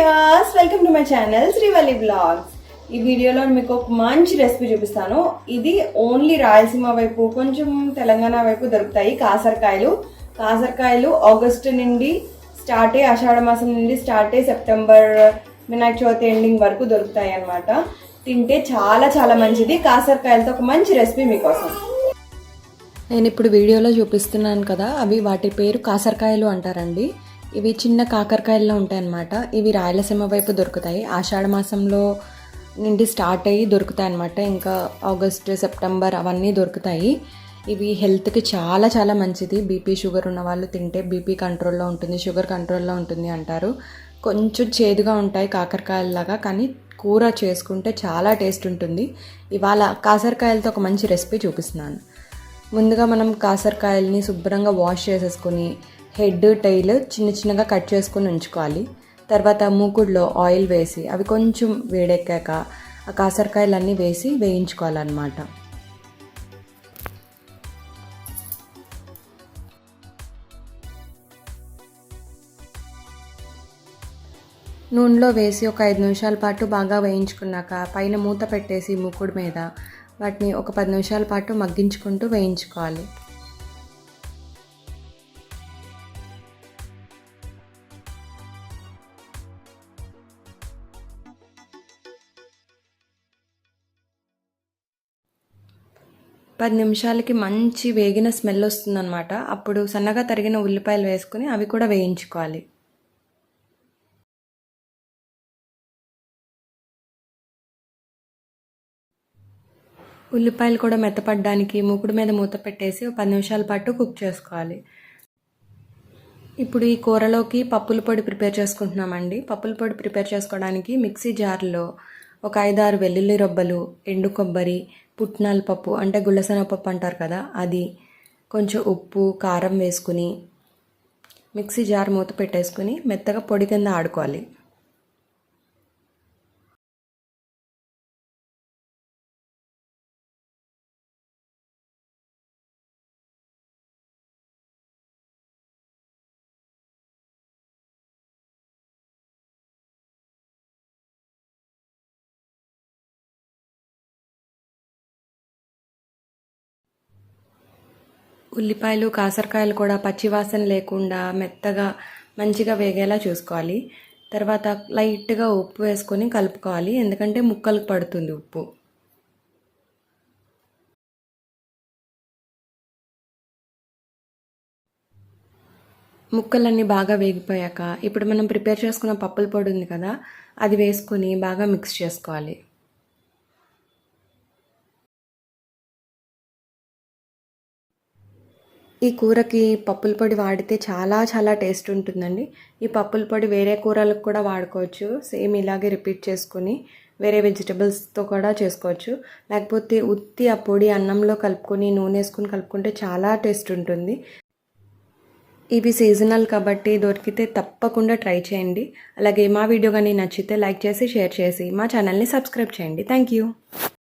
As welcome to my channel Srivalli blogs. ఈ వీడియోలో మీకు ఒక మంచి రెసిపీ చూపిస్తాను. ఇది ఓన్లీ రాయలసీమ వైపు కొంచెం తెలంగాణ వైపు దొరుకుతాయి కాసరకాయలు. కాసరకాయలు ఆగస్టు నుండి స్టార్ట్ అయ్యి ఆషాఢ మాసం నుండి స్టార్ట్ అయ్యి సెప్టెంబర్ వినాయక చవితి ఎండింగ్ వరకు దొరుకుతాయి అన్నమాట. తింటే చాలా చాలా మంచిది. కాసరకాయలతో ఒక మంచి రెసిపీ మీకోసం. నేను ఇప్పుడు వీడియోలో చూపిస్తున్నాను కదా అవి వాటి పేరు కాసరకాయలు అంటారండి. ఇవి చిన్న కాకరకాయల్లో ఉంటాయి అన్నమాట ఇవి రాయలసీమ వైపు దొరుకుతాయి. ఆషాఢ మాసంలో నుండి స్టార్ట్ అయ్యి దొరుకుతాయి అన్నమాట ఇంకా ఆగస్ట్ సెప్టెంబర్ అవన్నీ దొరుకుతాయి. ఇవి హెల్త్కి చాలా చాలా మంచిది. బీపీ షుగర్ ఉన్న వాళ్ళు తింటే బీపీ కంట్రోల్లో ఉంటుంది షుగర్ కంట్రోల్లో ఉంటుంది అంటారు. కొంచెం చేదుగా ఉంటాయి కాకరకాయలాగా కానీ కూర చేసుకుంటే చాలా టేస్ట్ ఉంటుంది. ఇవాళ కాకరకాయలతో ఒక మంచి రెసిపీ చూపిస్తున్నాను. ముందుగా మనం కాసరకాయల్ని శుభ్రంగా వాష్ చేసేసుకొని హెడ్ టైల్ చిన్న చిన్నగా కట్ చేసుకొని ఉంచుకోవాలి. తర్వాత మూకుడులో ఆయిల్ వేసి అవి కొంచెం వేడెక్కాక ఆ కాసరకాయలన్నీ వేసి వేయించుకోవాలన్నమాట. నూనెలో వేసి ఒక ఐదు నిమిషాల పాటు బాగా వేయించుకున్నాక పైన మూత పెట్టేసి మూకుడు మీద వాటిని ఒక పది నిమిషాల పాటు మగ్గించుకుంటూ వేయించుకోవాలి. పది నిమిషాలకి మంచి వేగిన స్మెల్ వస్తుందన్నమాట. అప్పుడు సన్నగా తరిగిన ఉల్లిపాయలు వేసుకుని అవి కూడా వేయించుకోవాలి. ఉల్లిపాయలు కూడా మెత్తపడడానికి మూకుడు మీద మూత పెట్టేసి ఒక పది నిమిషాల పాటు కుక్ చేసుకోవాలి. ఇప్పుడు ఈ కూరలోకి పప్పుల పొడి ప్రిపేర్ చేసుకుంటున్నామండి. పప్పుల పొడి ప్రిపేర్ చేసుకోవడానికి మిక్సీ జార్లో ఒక ఐదారు వెల్లుల్లి రొబ్బలు ఎండు కొబ్బరి పుట్నాల పప్పు అంటే గుళ్ళసెనగపప్పు అంటారు కదా అది కొంచెం ఉప్పు కారం వేసుకుని మిక్సీ జార్ మూత పెట్టేసుకుని మెత్తగా పొడి కింద ఆడుకోవాలి. ఉల్లిపాయలు కాసరకాయలు కూడా పచ్చివాసన లేకుండా మెత్తగా మంచిగా వేగేలా చూసుకోవాలి. తర్వాత లైట్గా ఉప్పు వేసుకొని కలుపుకోవాలి. ఎందుకంటే ముక్కలకు పడుతుంది ఉప్పు. ముక్కలన్నీ బాగా వేగిపోయాక ఇప్పుడు మనం ప్రిపేర్ చేసుకున్న పప్పుల పొడి ఉంది కదా అది వేసుకొని బాగా మిక్స్ చేసుకోవాలి. ఈ కూరకి పప్పుల పొడి వాడితే చాలా చాలా టేస్ట్ ఉంటుందండి. ఈ పప్పుల పొడి వేరే కూరలకు కూడా వాడుకోవచ్చు. సేమ్ ఇలాగే రిపీట్ చేసుకొని వేరే వెజిటబుల్స్తో కూడా చేసుకోవచ్చు. లేకపోతే ఉత్తి ఆ పొడి అన్నంలో కలుపుకొని నూనె వేసుకొని కలుపుకుంటే చాలా టేస్ట్ ఉంటుంది. ఇవి సీజనల్ కాబట్టి దొరికితే తప్పకుండా ట్రై చేయండి. అలాగే మా వీడియో కానీ నచ్చితే లైక్ చేసి షేర్ చేసి మా ఛానల్ని సబ్స్క్రైబ్ చేయండి. Thank you.